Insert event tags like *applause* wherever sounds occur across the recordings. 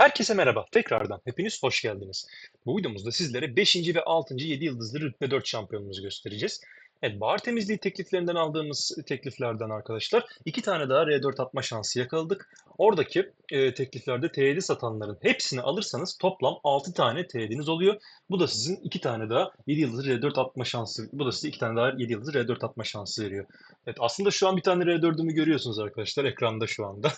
Herkese merhaba. Tekrardan hepiniz hoş geldiniz. Bu videomuzda sizlere 5. ve 6. 7 yıldızlı rütbe 4 şampiyonumuzu göstereceğiz. Evet, bahar temizliği tekliflerinden aldığımız tekliflerden arkadaşlar iki tane daha R4 atma şansı yakaladık. Oradaki e, tekliflerde T7 satanların hepsini alırsanız toplam 6 tane T7'niz oluyor. Bu da sizin iki tane daha 7 yıldızlı R4 atma şansı. Bu da size iki tane daha 7 yıldızlı R4 atma şansı veriyor. Evet aslında şu an bir tane R4'ümü görüyorsunuz arkadaşlar ekranda şu anda.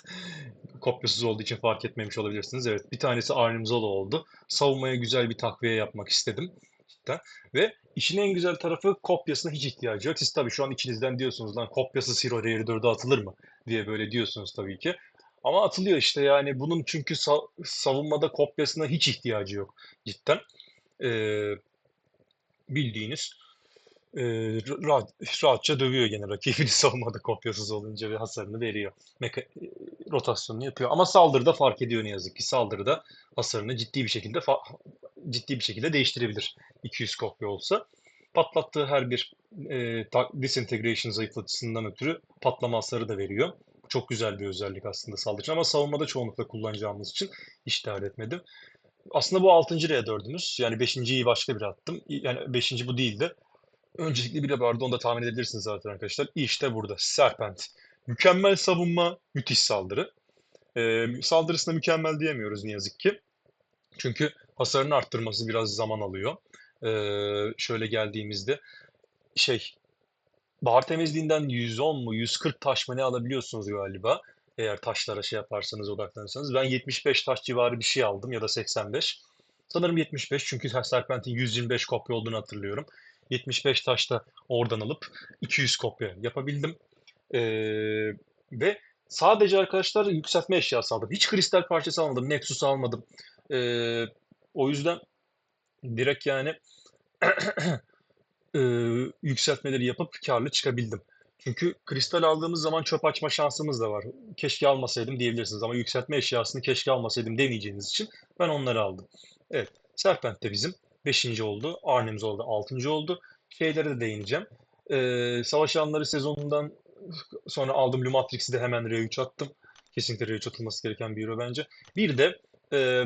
Kopyasız olduğu için fark etmemiş olabilirsiniz. Evet bir tanesi Arnim Zola oldu. Savunmaya güzel bir takviye yapmak istedim. Cidden. Ve işin en güzel tarafı kopyasına hiç ihtiyacı yok. Siz tabii şu an içinizden diyorsunuz lan kopyasız Hero Rare 4'e atılır mı? diye böyle diyorsunuz tabii ki. Ama atılıyor işte yani bunun çünkü sa- savunmada kopyasına hiç ihtiyacı yok cidden. Ee, bildiğiniz e, rahat, rahatça dövüyor gene rakibini *laughs* savunmada kopyasız olunca ve hasarını veriyor. Meka rotasyonunu yapıyor. Ama saldırıda fark ediyor ne yazık ki. Saldırıda hasarını ciddi bir şekilde ciddi bir şekilde değiştirebilir 200 kopya olsa. Patlattığı her bir e, disintegration zayıflatıcısından ötürü patlama hasarı da veriyor. Çok güzel bir özellik aslında saldırı ama savunmada çoğunlukla kullanacağımız için dert etmedim. Aslında bu 6. R4'ümüz. Yani 5.yi başka bir attım. Yani 5. bu değildi. Öncelikle bir de vardı onu da tahmin edebilirsiniz zaten arkadaşlar. İşte burada Serpent. Mükemmel savunma, müthiş saldırı. Ee, saldırısına mükemmel diyemiyoruz ne yazık ki. Çünkü hasarını arttırması biraz zaman alıyor. Ee, şöyle geldiğimizde şey bahar temizliğinden 110 mu 140 taş mı ne alabiliyorsunuz galiba. Eğer taşlara şey yaparsanız odaklanırsanız. Ben 75 taş civarı bir şey aldım ya da 85. Sanırım 75 çünkü Serpent'in 125 kopya olduğunu hatırlıyorum. 75 taş da oradan alıp 200 kopya yapabildim. Ee, ve sadece arkadaşlar yükseltme eşyası aldım. Hiç kristal parçası almadım. Nexus almadım. Ee, o yüzden direkt yani *clears throat* e, yükseltmeleri yapıp karlı çıkabildim. Çünkü kristal aldığımız zaman çöp açma şansımız da var. Keşke almasaydım diyebilirsiniz ama yükseltme eşyasını keşke almasaydım demeyeceğiniz için ben onları aldım. Evet, Serpent de bizim 5. oldu. Arnim oldu 6. oldu. Şeylere de değineceğim. Ee, Savaş Alanları sezonundan sonra aldım Lumatrix'i de hemen R3 attım. Kesinlikle R3 atılması gereken bir hero bence. Bir de e,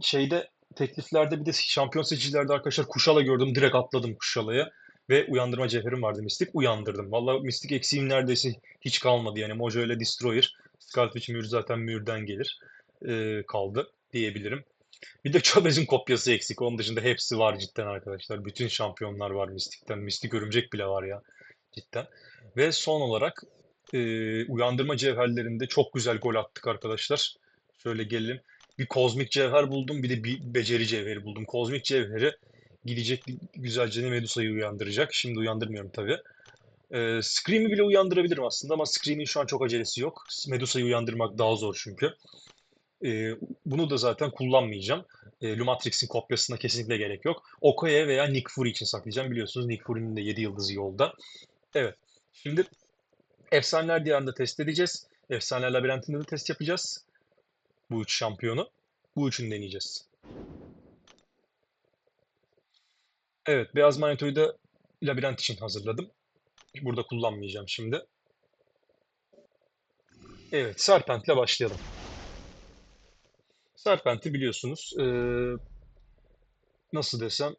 şeyde tekliflerde bir de şampiyon seçicilerde arkadaşlar Kuşala gördüm. Direkt atladım Kuşala'ya. Ve uyandırma cevherim vardı Mistik. Uyandırdım. Valla Mistik eksiğim neredeyse hiç kalmadı. Yani Mojo ile Destroyer. Scarlet Mühür zaten mühürden gelir. Ee, kaldı diyebilirim. Bir de Chavez'in kopyası eksik. Onun dışında hepsi var cidden arkadaşlar. Bütün şampiyonlar var Mistik'ten. Mistik Örümcek bile var ya. Cidden. Ve son olarak e, uyandırma cevherlerinde çok güzel gol attık arkadaşlar. Şöyle gelelim. Bir kozmik cevher buldum. Bir de bir beceri cevheri buldum. Kozmik cevheri gidecek güzelce Medusa'yı uyandıracak. Şimdi uyandırmıyorum tabii. Ee, Scream'i bile uyandırabilirim aslında ama Scream'in şu an çok acelesi yok. Medusa'yı uyandırmak daha zor çünkü. Ee, bunu da zaten kullanmayacağım. Ee, Lumatrix'in kopyasına kesinlikle gerek yok. Okoye veya Nick Fury için saklayacağım. Biliyorsunuz Nick Fury'nin de 7 yıldızı yolda. Evet. Şimdi Efsaneler Diyarı'nda test edeceğiz. Efsaneler Labirentinde de test yapacağız. Bu üç şampiyonu. Bu üçünü deneyeceğiz. Evet, Beyaz Magneto'yu da labirent için hazırladım. Burada kullanmayacağım şimdi. Evet, Serpent'le başlayalım. Serpent'i biliyorsunuz. Ee, nasıl desem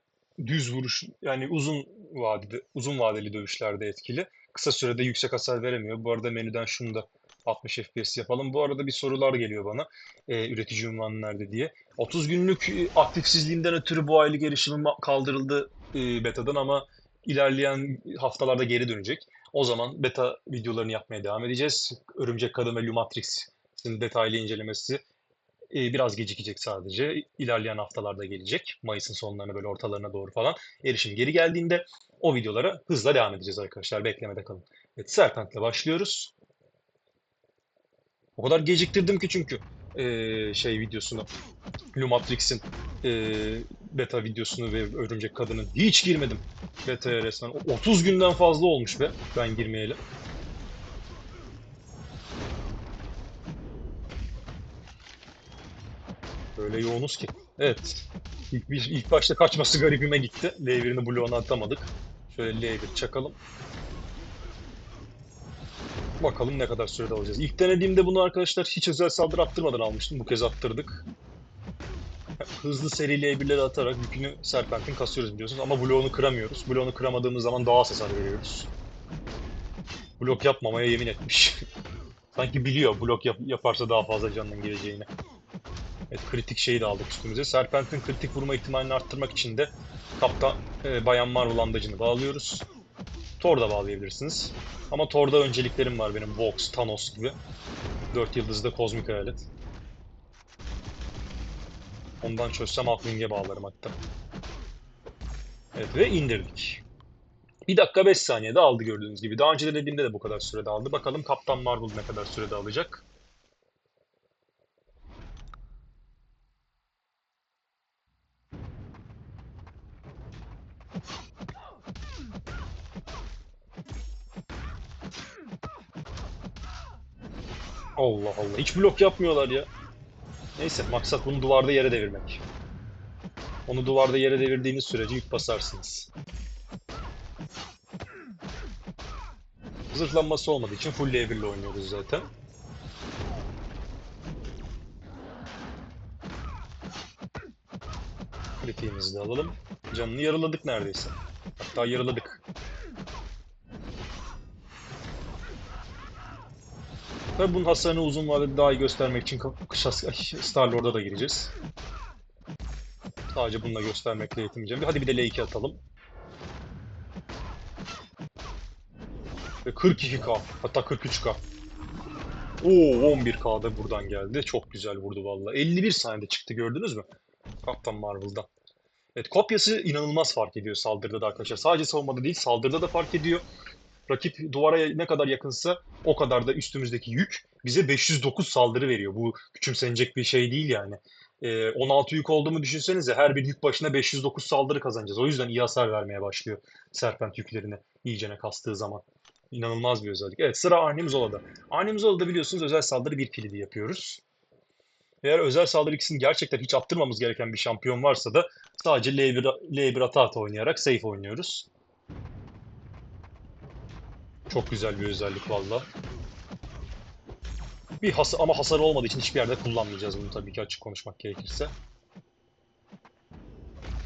düz vuruş yani uzun vadede uzun vadeli dövüşlerde etkili. Kısa sürede yüksek hasar veremiyor. Bu arada menüden şunu da 60 FPS yapalım. Bu arada bir sorular geliyor bana. E, üretici unvanı nerede diye. 30 günlük e, aktifsizliğimden ötürü bu aylık erişimim kaldırıldı e, betadan ama ilerleyen haftalarda geri dönecek. O zaman beta videolarını yapmaya devam edeceğiz. Örümcek Kadın ve Lumatrix'in detaylı incelemesi e, biraz gecikecek sadece. İlerleyen haftalarda gelecek. Mayıs'ın sonlarına böyle ortalarına doğru falan. Erişim geri geldiğinde o videolara hızla devam edeceğiz arkadaşlar. Beklemede kalın. Evet, Serpent'le başlıyoruz. O kadar geciktirdim ki çünkü e, şey videosunu. Lumatrix'in e, beta videosunu ve Örümcek Kadın'ın hiç girmedim beta'ya resmen. 30 günden fazla olmuş be ben girmeyeli. Öyle yoğunuz ki. Evet. İlk, bir, ilk başta kaçması garibime gitti. L1'ini bloğuna atamadık. Şöyle L1 çakalım. Bakalım ne kadar sürede alacağız. İlk denediğimde bunu arkadaşlar hiç özel saldırı attırmadan almıştım. Bu kez attırdık. Hızlı seri L1'leri atarak yükünü Serpent'in kasıyoruz biliyorsunuz ama bloğunu kıramıyoruz. Bloğunu kıramadığımız zaman daha az hasar veriyoruz. Blok yapmamaya yemin etmiş. *laughs* Sanki biliyor blok yap- yaparsa daha fazla canının geleceğini. Evet, kritik şeyi de aldık üstümüze. Serpent'in kritik vurma ihtimalini arttırmak için de Kaptan e, Bayan Marvel andacını bağlıyoruz. Thor da bağlayabilirsiniz. Ama Thor'da önceliklerim var benim. Vox, Thanos gibi. 4 yıldızda kozmik hayalet. Ondan çözsem Hulkling'e bağlarım hatta. Evet ve indirdik. 1 dakika 5 saniyede aldı gördüğünüz gibi. Daha önce de dediğimde de bu kadar sürede aldı. Bakalım Kaptan Marvel ne kadar sürede alacak. Allah Allah. Hiç blok yapmıyorlar ya. Neyse maksat bunu duvarda yere devirmek. Onu duvarda yere devirdiğiniz sürece yük basarsınız. Zırhlanması olmadığı için full L1 ile oynuyoruz zaten. Kritiğimizi de alalım. Canını yarıladık neredeyse. Hatta yarıladık. Tabii bunun hasarını uzun vadede daha iyi göstermek için Star-Lord'a da gireceğiz. Sadece bununla göstermekle yetinmeyeceğim. Hadi bir de L2 atalım. Ve 42k hatta 43k. Oo 11k da buradan geldi. Çok güzel vurdu vallahi. 51 saniyede çıktı gördünüz mü? Kaptan Marvel'dan. Evet kopyası inanılmaz fark ediyor saldırıda da arkadaşlar. Sadece savunmada değil saldırıda da fark ediyor. Rakip duvara ne kadar yakınsa o kadar da üstümüzdeki yük bize 509 saldırı veriyor. Bu küçümsenecek bir şey değil yani. Ee, 16 yük olduğumu düşünsenize her bir yük başına 509 saldırı kazanacağız. O yüzden iyi hasar vermeye başlıyor Serpent yüklerine iyicene kastığı zaman. İnanılmaz bir özellik. Evet sıra Arnim Zola'da. Arnim Zola'da biliyorsunuz özel saldırı bir kilidi yapıyoruz. Eğer özel saldırı ikisini gerçekten hiç attırmamız gereken bir şampiyon varsa da sadece L1, L1 ata ata oynayarak safe oynuyoruz. Çok güzel bir özellik valla. Bir has ama hasarı olmadığı için hiçbir yerde kullanmayacağız bunu tabii ki açık konuşmak gerekirse.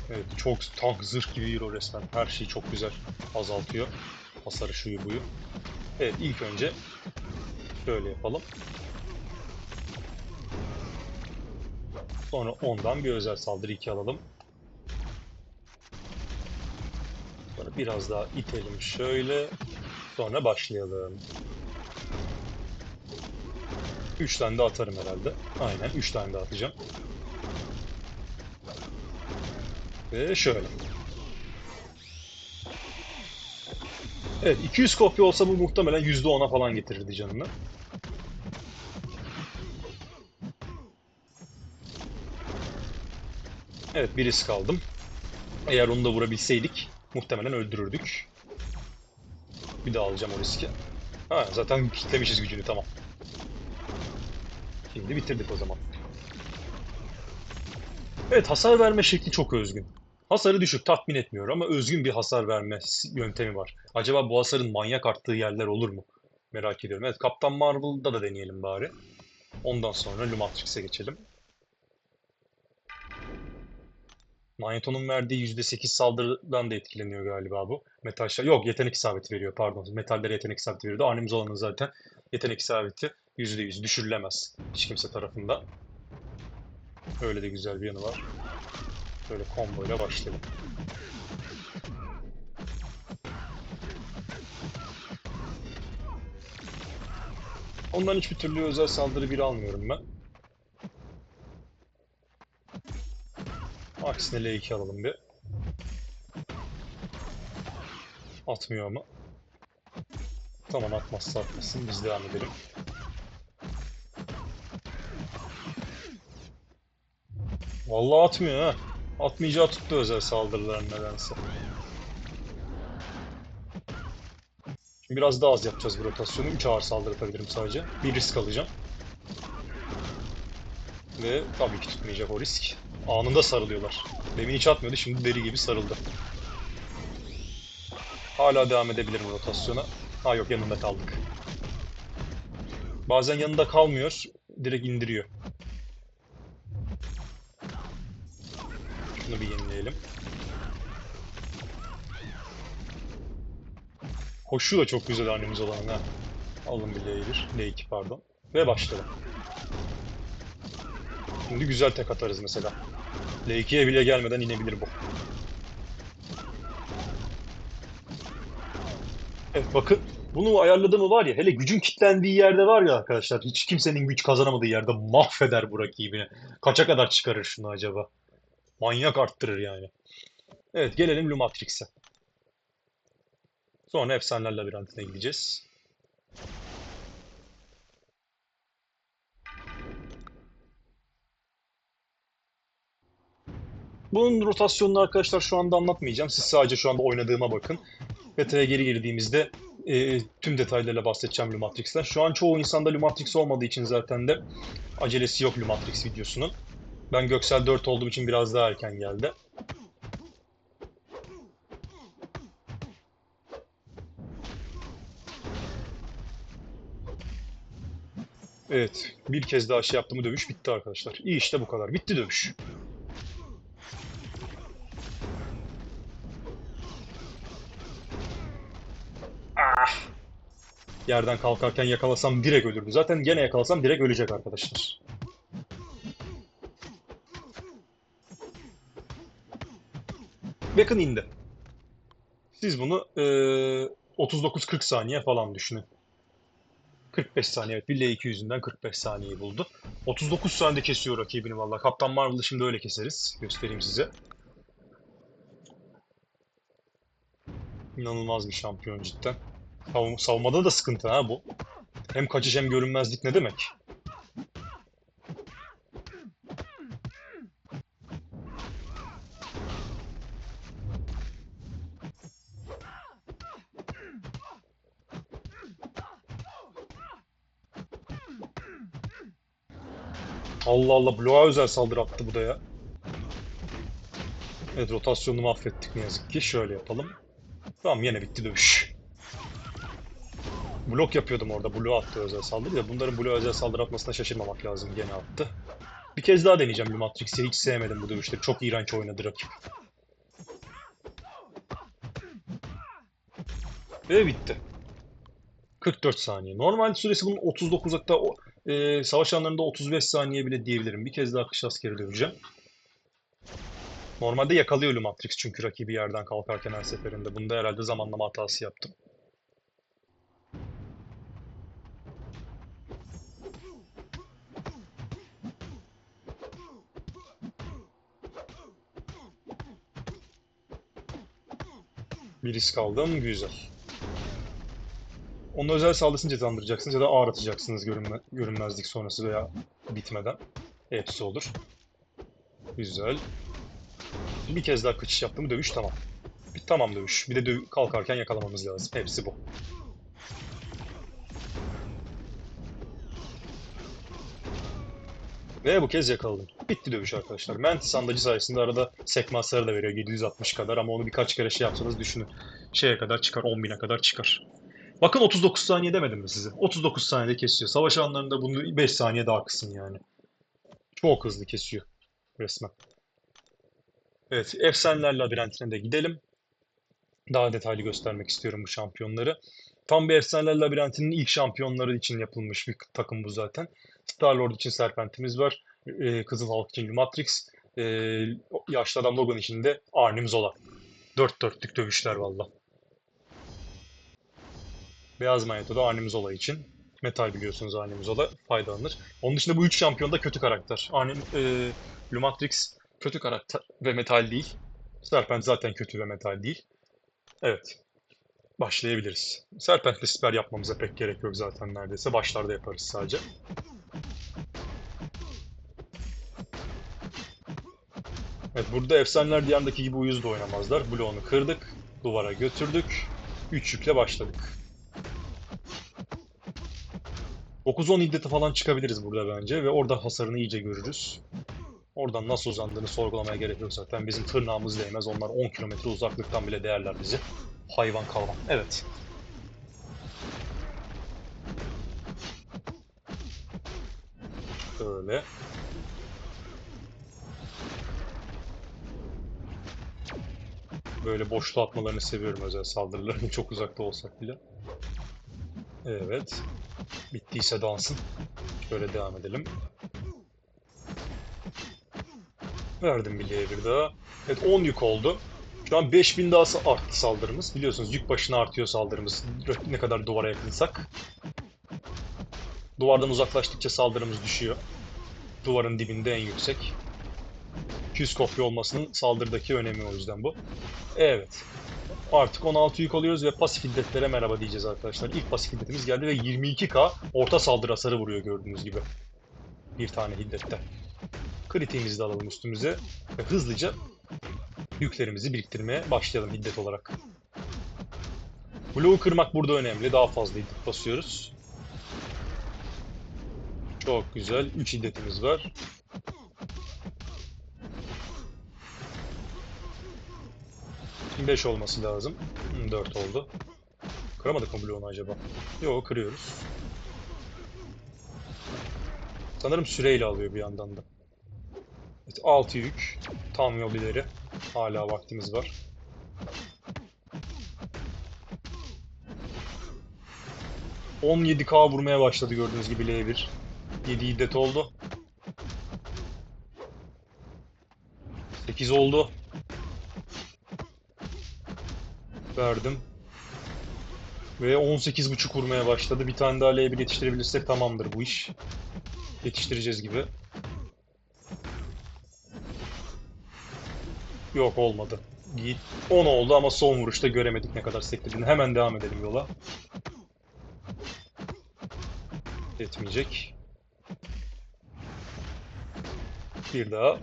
Evet çok tank zırh gibi hero resmen. Her şeyi çok güzel azaltıyor. Hasarı şuyu buyu. Evet ilk önce şöyle yapalım. Sonra ondan bir özel saldırı 2 alalım. Sonra biraz daha itelim şöyle. Sonra başlayalım. 3 tane de atarım herhalde. Aynen 3 tane de atacağım. Ve şöyle. Evet 200 kopya olsa bu muhtemelen %10'a falan getirirdi canını. Evet bir risk aldım. Eğer onu da vurabilseydik muhtemelen öldürürdük. Bir daha alacağım o riski. Ha zaten kitlemişiz gücünü tamam. Şimdi bitirdik o zaman. Evet hasar verme şekli çok özgün. Hasarı düşük tatmin etmiyor ama özgün bir hasar verme yöntemi var. Acaba bu hasarın manyak arttığı yerler olur mu? Merak ediyorum. Evet Kaptan Marvel'da da deneyelim bari. Ondan sonra Lumatrix'e geçelim. Magneton'un verdiği %8 saldırıdan da etkileniyor galiba bu. Metal şa- Yok yetenek isabeti veriyor pardon. Metallere yetenek isabeti veriyordu. Arnim Zola'nın zaten yetenek isabeti %100 düşürülemez hiç kimse tarafından. Öyle de güzel bir yanı var. Böyle combo ile başlayalım. Ondan hiçbir türlü özel saldırı bir almıyorum ben. Aksine L2 alalım bir. Atmıyor ama. Tamam atmazsa atmasın biz devam edelim. Vallahi atmıyor ha. Atmayacağı tuttu özel saldırıların nedense. Şimdi biraz daha az yapacağız bu rotasyonu. 3 ağır saldırı sadece. Bir risk alacağım. Ve tabii ki tutmayacak o risk. Anında sarılıyorlar. Demin hiç atmıyordu, şimdi deri gibi sarıldı. Hala devam edebilirim rotasyona. Ha yok yanında kaldık. Bazen yanında kalmıyor, direkt indiriyor. Bunu bir yenileyelim. Koşu da çok güzel annemiz olan ha. Alın bir L1, L2 pardon. Ve başlayalım. Şimdi güzel tek atarız mesela. L2'ye bile gelmeden inebilir bu. Evet bakın bunu ayarladığımı var ya hele gücün kilitlendiği yerde var ya arkadaşlar hiç kimsenin güç kazanamadığı yerde mahveder bu rakibini. Kaça kadar çıkarır şunu acaba? Manyak arttırır yani. Evet gelelim Lumatrix'e. Sonra Efsaneler Labirentine gideceğiz. Bunun rotasyonunu arkadaşlar şu anda anlatmayacağım. Siz sadece şu anda oynadığıma bakın. Beta'ya geri girdiğimizde e, tüm detaylarıyla bahsedeceğim Lumatrix'ten. Şu an çoğu insanda Lumatrix olmadığı için zaten de acelesi yok Lumatrix videosunun. Ben Göksel 4 olduğum için biraz daha erken geldi. Evet, bir kez daha şey yaptığımı dövüş bitti arkadaşlar. İyi işte bu kadar. Bitti dövüş. Yerden kalkarken yakalasam direkt ölürdü. Zaten gene yakalasam direkt ölecek arkadaşlar. Bakın indi. Siz bunu eee 39-40 saniye falan düşünün. 45 saniye evet. Bille 2 yüzünden 45 saniyeyi buldu. 39 saniyede kesiyor rakibini valla. Kaptan Marvel'ı şimdi öyle keseriz. Göstereyim size. İnanılmaz bir şampiyon cidden. Savun- savunmada da sıkıntı ha bu. Hem kaçış hem görünmezlik ne demek? Allah Allah bloğa özel saldırı attı bu da ya. Evet rotasyonunu mahvettik ne yazık ki. Şöyle yapalım. Tamam yine bitti dövüş. Blok yapıyordum orada. Blue attı özel saldırı da bunların Blue özel saldırı atmasına şaşırmamak lazım. Gene attı. Bir kez daha deneyeceğim Lumatrix'i. Hiç sevmedim bu dövüşleri. Çok iğrenç oynadı rakip. Ve bitti. 44 saniye. Normal süresi bunun 39 hatta o, e, savaş anlarında 35 saniye bile diyebilirim. Bir kez daha kış askeri döveceğim. Normalde yakalıyor Lumatrix çünkü rakibi yerden kalkarken her seferinde. Bunda herhalde zamanlama hatası yaptım. Bir risk aldım. Güzel. Onu özel saldırısını cezalandıracaksınız ya da ağır atacaksınız görünme, görünmezlik sonrası veya bitmeden. Hepsi olur. Güzel. Bir kez daha kaçış yaptım. Dövüş tamam. Bir, tamam dövüş. Bir de döv kalkarken yakalamamız lazım. Hepsi bu. Ve bu kez yakaladım. Bitti dövüş arkadaşlar. Mantis andacı sayesinde arada sekme hasarı da veriyor 760 kadar ama onu birkaç kere şey yapsanız düşünün. Şeye kadar çıkar, 10.000'e kadar çıkar. Bakın 39 saniye demedim mi size? 39 saniyede kesiyor. Savaş anlarında bunu 5 saniye daha kısın yani. Çok hızlı kesiyor resmen. Evet, Efsaneler Labirentine de gidelim. Daha detaylı göstermek istiyorum bu şampiyonları. Tam bir Efsaneler Labirenti'nin ilk şampiyonları için yapılmış bir takım bu zaten. Star-Lord için Serpent'imiz var. Ee, Kızıl Halk için Lumatrix. Ee, yaşlı adam Logan için de Arnim Zola. Dört dörtlük dövüşler valla. Beyaz Magneto da Arnim Zola için. Metal biliyorsunuz Arnim Zola faydalanır. Onun dışında bu üç şampiyon da kötü karakter. Arnim, e, Lumatrix kötü karakter ve metal değil. Serpent zaten kötü ve metal değil. Evet. Başlayabiliriz. Serpent'le siper yapmamıza pek gerek yok zaten neredeyse. Başlarda yaparız sadece. Evet burada Efsaneler Diyarı'ndaki gibi uyuz da oynamazlar. Bloğunu kırdık. Duvara götürdük. 3 yükle başladık. 9-10 iddete falan çıkabiliriz burada bence ve orada hasarını iyice görürüz. Oradan nasıl uzandığını sorgulamaya gerek yok zaten. Bizim tırnağımız değmez. Onlar 10 kilometre uzaklıktan bile değerler bizi. Hayvan kalvan. Evet. Böyle. Böyle boşluğa atmalarını seviyorum özel saldırılarını çok uzakta olsak bile. Evet. Bittiyse dansın. Şöyle devam edelim. Verdim bileğe bir daha. Evet 10 yük oldu. Şu an 5000 daha arttı saldırımız. Biliyorsunuz yük başına artıyor saldırımız. Ne kadar duvara yakınsak. Duvardan uzaklaştıkça saldırımız düşüyor. Duvarın dibinde en yüksek. 200 kopya olmasının saldırıdaki önemi o yüzden bu. Evet. Artık 16 yük alıyoruz ve pasif hiddetlere merhaba diyeceğiz arkadaşlar. İlk pasif hiddetimiz geldi ve 22k orta saldırı hasarı vuruyor gördüğünüz gibi. Bir tane hiddette. Kritiğimizi de alalım üstümüze ve hızlıca yüklerimizi biriktirmeye başlayalım hiddet olarak. Bloğu kırmak burada önemli. Daha fazla hiddet basıyoruz. Çok güzel. 3 hiddetimiz var. 5 olması lazım. 4 oldu. Kıramadık mı bloğunu acaba? Yok kırıyoruz. Sanırım süreyle alıyor bir yandan da. Evet, 6 yük. Tam yol. Hala vaktimiz var. ...17k vurmaya başladı gördüğünüz gibi L1. 7 hiddet oldu. 8 oldu. Verdim. Ve 18.5 vurmaya başladı. Bir tane daha L1 yetiştirebilirsek tamamdır bu iş. Yetiştireceğiz gibi. Yok olmadı. Git 10 oldu ama son vuruşta göremedik ne kadar sektirdiğini. Hemen devam edelim yola. Etmeyecek. Bir daha.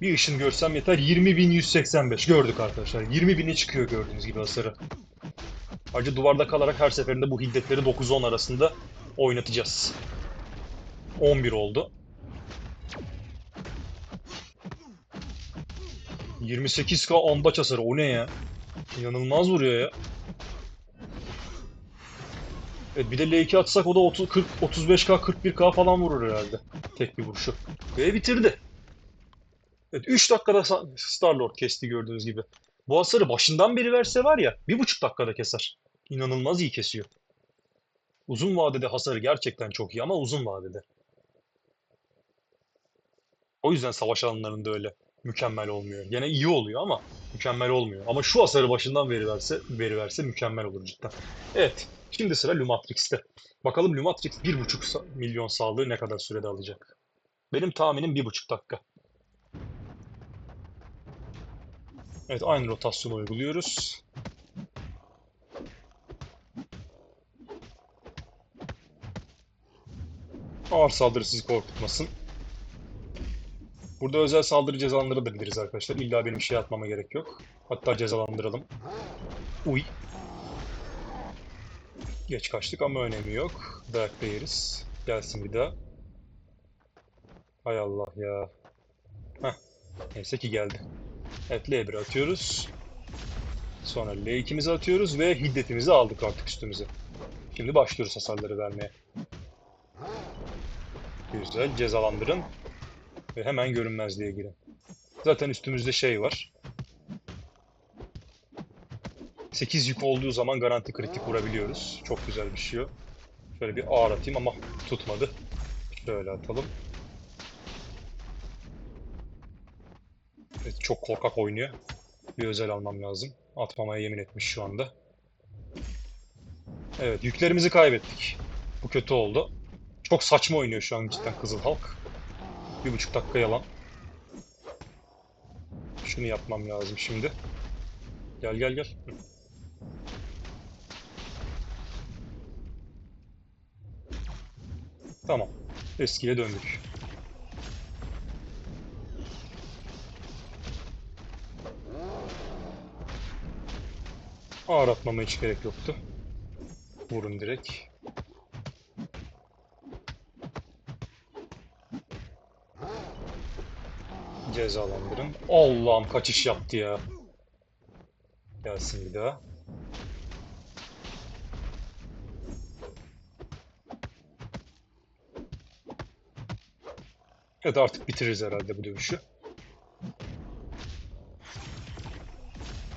Bir ışın görsem yeter. 20.185 gördük arkadaşlar. 20.000'e çıkıyor gördüğünüz gibi hasarı. Ayrıca duvarda kalarak her seferinde bu hiddetleri 9-10 arasında oynatacağız. 11 oldu. 28k ambaç hasarı o ne ya? İnanılmaz vuruyor ya. Evet bir de L2 atsak o da 30, 40, 35k 41k falan vurur herhalde. Tek bir vuruşu. Ve bitirdi. Evet 3 dakikada Star-Lord kesti gördüğünüz gibi. Bu hasarı başından beri verse var ya 1,5 dakikada keser. İnanılmaz iyi kesiyor. Uzun vadede hasarı gerçekten çok iyi ama uzun vadede. O yüzden savaş alanlarında öyle mükemmel olmuyor. Gene iyi oluyor ama mükemmel olmuyor. Ama şu hasarı başından veriverse, veriverse mükemmel olur cidden. Evet, şimdi sıra Lumatrix'te. Bakalım Lumatrix 1,5 sa- milyon sağlığı ne kadar sürede alacak? Benim tahminim 1,5 dakika. Evet, aynı rotasyonu uyguluyoruz. Ağır saldırı sizi korkutmasın. Burada özel saldırı cezalandırabiliriz arkadaşlar. İlla benim şey atmama gerek yok. Hatta cezalandıralım. Uy. Geç kaçtık ama önemi yok. Dayak da yeriz. Gelsin bir daha. Hay Allah ya. Heh. Neyse ki geldi. Evet L1 atıyoruz. Sonra L2'mizi atıyoruz ve hiddetimizi aldık artık üstümüze. Şimdi başlıyoruz hasarları vermeye. Güzel cezalandırın. Ve hemen görünmezliğe girin. Zaten üstümüzde şey var. 8 yük olduğu zaman garanti kritik vurabiliyoruz. Çok güzel bir şey o. Şöyle bir ağır atayım ama tutmadı. Şöyle atalım. Çok korkak oynuyor. Bir özel almam lazım. Atmamaya yemin etmiş şu anda. Evet, yüklerimizi kaybettik. Bu kötü oldu. Çok saçma oynuyor şu an cidden Kızıl Halk. Bir buçuk dakika yalan. Şunu yapmam lazım şimdi. Gel gel gel. Tamam. Eskiye döndük. Ağır atmama hiç gerek yoktu. Vurun direkt. Cezalandırın. Allah'ım kaçış yaptı ya. Gelsin bir daha. Evet artık bitiririz herhalde bu dövüşü.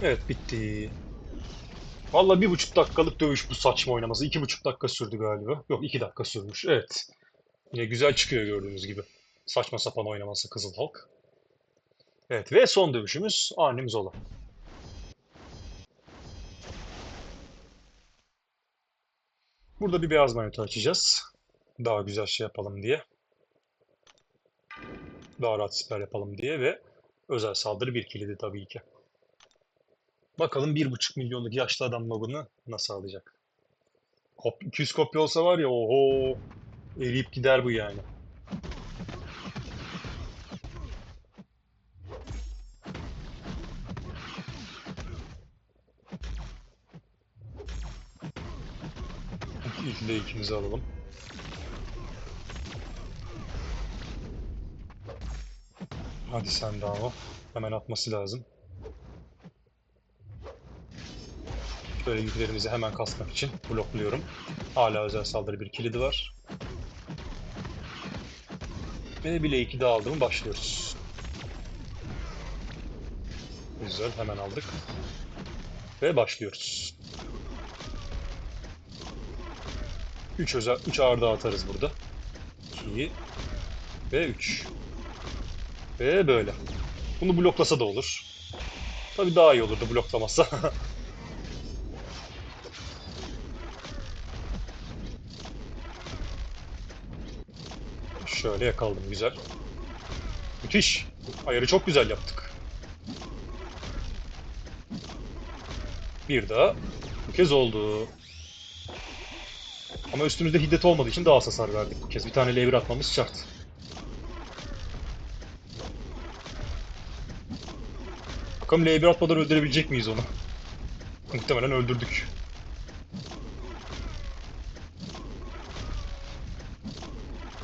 Evet bitti. Vallahi bir buçuk dakikalık dövüş bu saçma oynaması. İki buçuk dakika sürdü galiba. Yok iki dakika sürmüş. Evet. Yine güzel çıkıyor gördüğünüz gibi. Saçma sapan oynaması Kızıl Halk. Evet ve son dövüşümüz Arnim Zola. Burada bir beyaz manyeto açacağız. Daha güzel şey yapalım diye. Daha rahat siper yapalım diye ve özel saldırı bir kilidi tabii ki. Bakalım 1,5 milyonluk yaşlı adam nobunu nasıl alacak? Kop 200 kopya olsa var ya oho eriyip gider bu yani. İlk de ikimizi alalım. Hadi sen daha o. Hemen atması lazım. Şöyle yüklerimizi hemen kasmak için blokluyorum. Hala özel saldırı bir kilidi var. Ve bile 2 daha aldım. Başlıyoruz. Güzel. Hemen aldık. Ve başlıyoruz. 3 özel 3 ağır daha atarız burada. 2 ve 3. Ve böyle. Bunu bloklasa da olur. Tabii daha iyi olurdu bloklamasa. *laughs* Şöyle yakaladım güzel. Müthiş. Ayarı çok güzel yaptık. Bir daha. Bu kez oldu. Ama üstümüzde hiddet olmadığı için daha az hasar verdik bu kez. Bir tane L1 atmamız şart. Bakalım L1 atmadan öldürebilecek miyiz onu? Muhtemelen öldürdük.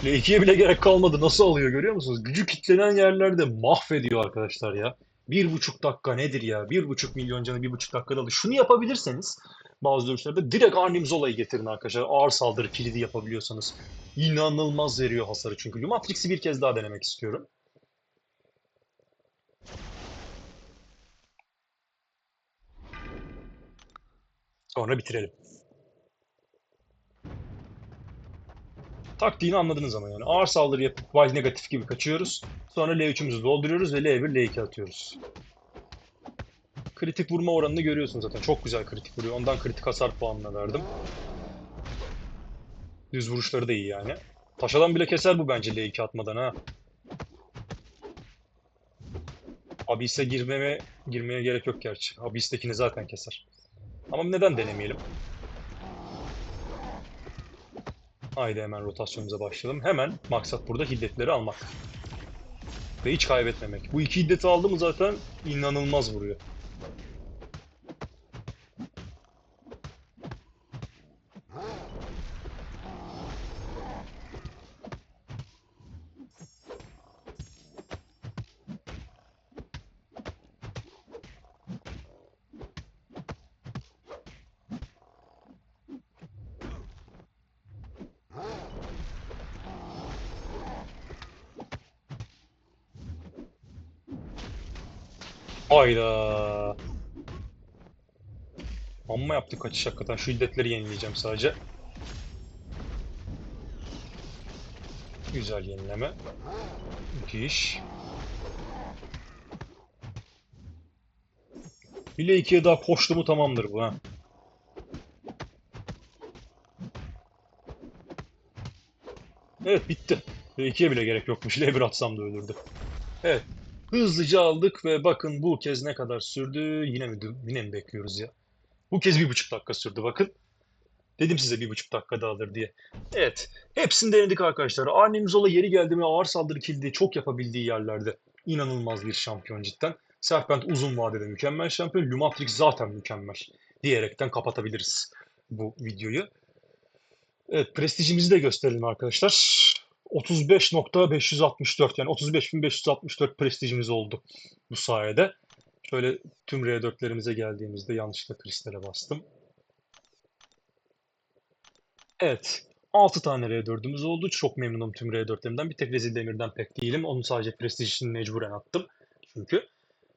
L2'ye bile gerek kalmadı. Nasıl alıyor görüyor musunuz? Gücü kitlenen yerlerde mahvediyor arkadaşlar ya. Bir buçuk dakika nedir ya? Bir buçuk milyon canı bir buçuk dakikada alıyor. Şunu yapabilirseniz bazı dövüşlerde direkt Arnim Zola'yı getirin arkadaşlar. Ağır saldırı kilidi yapabiliyorsanız. İnanılmaz veriyor hasarı çünkü. Lumatrix'i bir kez daha denemek istiyorum. Sonra bitirelim. Taktiğini anladınız ama yani. Ağır saldırı yapıp Wild negatif gibi kaçıyoruz. Sonra L3'ümüzü dolduruyoruz ve L1, L2 atıyoruz. Kritik vurma oranını görüyorsunuz zaten. Çok güzel kritik vuruyor. Ondan kritik hasar puanına verdim. Düz vuruşları da iyi yani. Taşadan bile keser bu bence L2 atmadan ha. Abyss'e girmeme, girmeye gerek yok gerçi. Abyss'tekini zaten keser. Ama neden denemeyelim? Haydi hemen rotasyonumuza başlayalım. Hemen maksat burada hiddetleri almak. Ve hiç kaybetmemek. Bu iki hiddeti aldı mı zaten inanılmaz vuruyor. Hayda. Amma yaptık kaçış hakikaten. Şu hiddetleri yenileyeceğim sadece. Güzel yenileme. Müthiş. Bile ikiye daha koştu mu tamamdır bu ha. Evet bitti. Ve ikiye bile gerek yokmuş. L1 atsam da ölürdü. Evet. Hızlıca aldık ve bakın bu kez ne kadar sürdü? Yine mi, yine mi bekliyoruz ya? Bu kez bir buçuk dakika sürdü bakın. Dedim size bir buçuk dakikada alır diye. Evet. Hepsini denedik arkadaşlar. Arnim Zola yeri geldi mi ağır saldırı kilidi çok yapabildiği yerlerde. İnanılmaz bir şampiyon cidden. Serpent uzun vadede mükemmel şampiyon. Lumatrix zaten mükemmel. Diyerekten kapatabiliriz bu videoyu. Evet prestijimizi de gösterelim arkadaşlar. 35.564 yani 35.564 prestijimiz oldu bu sayede. Şöyle tüm R4'lerimize geldiğimizde yanlışlıkla kristale bastım. Evet. 6 tane R4'ümüz oldu. Çok memnunum tüm R4'lerimden. Bir tek Rezil Demir'den pek değilim. Onu sadece prestij için mecburen attım. Çünkü.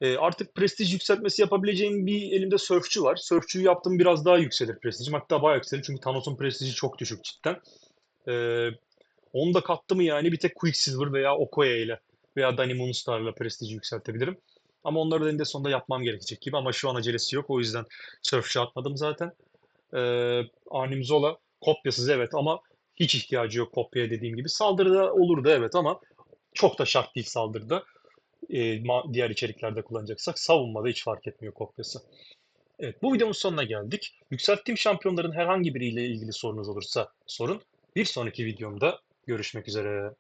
Ee, artık prestij yükseltmesi yapabileceğim bir elimde sörfçü var. Sörfçüyü yaptım biraz daha yükselir prestijim. Hatta bayağı yükselir çünkü Thanos'un prestiji çok düşük cidden. Ee, onu da kattı mı yani bir tek Quicksilver veya Okoye ile veya Danny Moonstar'la prestiji yükseltebilirim. Ama onları da eninde sonunda yapmam gerekecek gibi ama şu an acelesi yok. O yüzden sörfçü atmadım zaten. Ee, Arnim Zola kopyasız evet ama hiç ihtiyacı yok kopyaya dediğim gibi. Saldırıda olurdu evet ama çok da şart değil saldırıda. Ee, diğer içeriklerde kullanacaksak savunmada hiç fark etmiyor kopyası. Evet, bu videomuz sonuna geldik. Yükselttiğim şampiyonların herhangi biriyle ilgili sorunuz olursa sorun. Bir sonraki videomda görüşmek üzere.